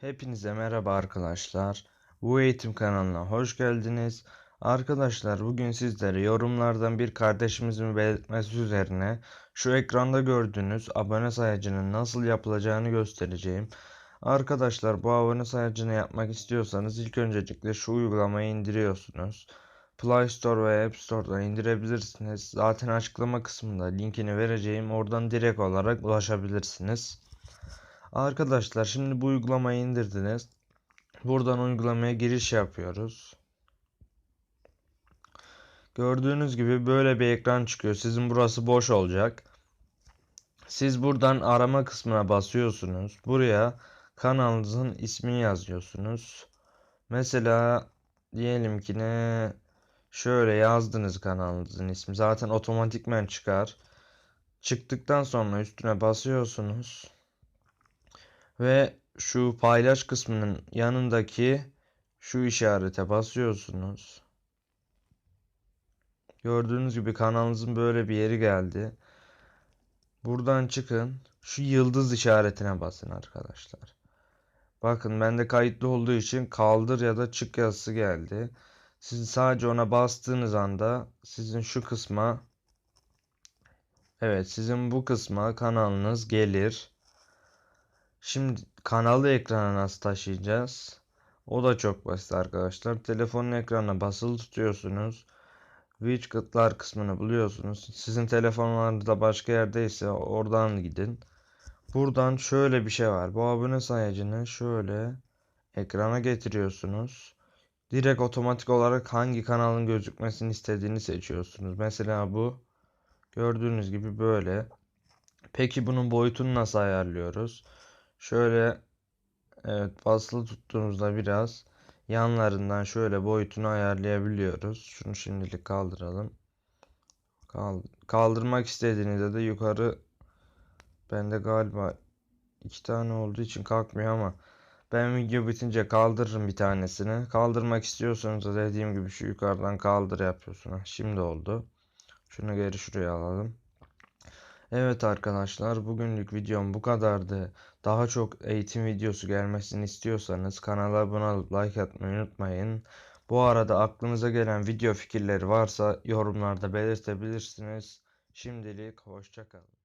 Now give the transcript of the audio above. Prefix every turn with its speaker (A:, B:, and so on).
A: Hepinize merhaba arkadaşlar. Bu eğitim kanalına hoş geldiniz. Arkadaşlar bugün sizlere yorumlardan bir kardeşimizin belirtmesi üzerine şu ekranda gördüğünüz abone sayacının nasıl yapılacağını göstereceğim. Arkadaşlar bu abone sayacını yapmak istiyorsanız ilk öncelikle şu uygulamayı indiriyorsunuz. Play Store ve App Store'dan indirebilirsiniz. Zaten açıklama kısmında linkini vereceğim. Oradan direkt olarak ulaşabilirsiniz. Arkadaşlar şimdi bu uygulamayı indirdiniz. Buradan uygulamaya giriş yapıyoruz. Gördüğünüz gibi böyle bir ekran çıkıyor. Sizin burası boş olacak. Siz buradan arama kısmına basıyorsunuz. Buraya kanalınızın ismini yazıyorsunuz. Mesela diyelim ki ne şöyle yazdınız kanalınızın ismi. Zaten otomatikmen çıkar. Çıktıktan sonra üstüne basıyorsunuz. Ve şu paylaş kısmının yanındaki şu işarete basıyorsunuz. Gördüğünüz gibi kanalınızın böyle bir yeri geldi. Buradan çıkın. Şu yıldız işaretine basın arkadaşlar. Bakın bende kayıtlı olduğu için kaldır ya da çık yazısı geldi. Siz sadece ona bastığınız anda sizin şu kısma Evet sizin bu kısma kanalınız gelir. Şimdi kanalı ekrana nasıl taşıyacağız? O da çok basit arkadaşlar. Telefonun ekranına basılı tutuyorsunuz. Widget'lar kısmını buluyorsunuz. Sizin telefonlarınızda başka yerdeyse oradan gidin. Buradan şöyle bir şey var. Bu abone sayacını şöyle ekrana getiriyorsunuz. Direkt otomatik olarak hangi kanalın gözükmesini istediğini seçiyorsunuz. Mesela bu gördüğünüz gibi böyle. Peki bunun boyutunu nasıl ayarlıyoruz? Şöyle evet basılı tuttuğumuzda biraz yanlarından şöyle boyutunu ayarlayabiliyoruz. Şunu şimdilik kaldıralım. Kaldırmak istediğinizde de yukarı bende galiba iki tane olduğu için kalkmıyor ama ben video bitince kaldırırım bir tanesini. Kaldırmak istiyorsanız da dediğim gibi şu yukarıdan kaldır yapıyorsunuz. Şimdi oldu. Şunu geri şuraya alalım. Evet arkadaşlar bugünlük videom bu kadardı. Daha çok eğitim videosu gelmesini istiyorsanız kanala abone olup like atmayı unutmayın. Bu arada aklınıza gelen video fikirleri varsa yorumlarda belirtebilirsiniz. Şimdilik hoşçakalın.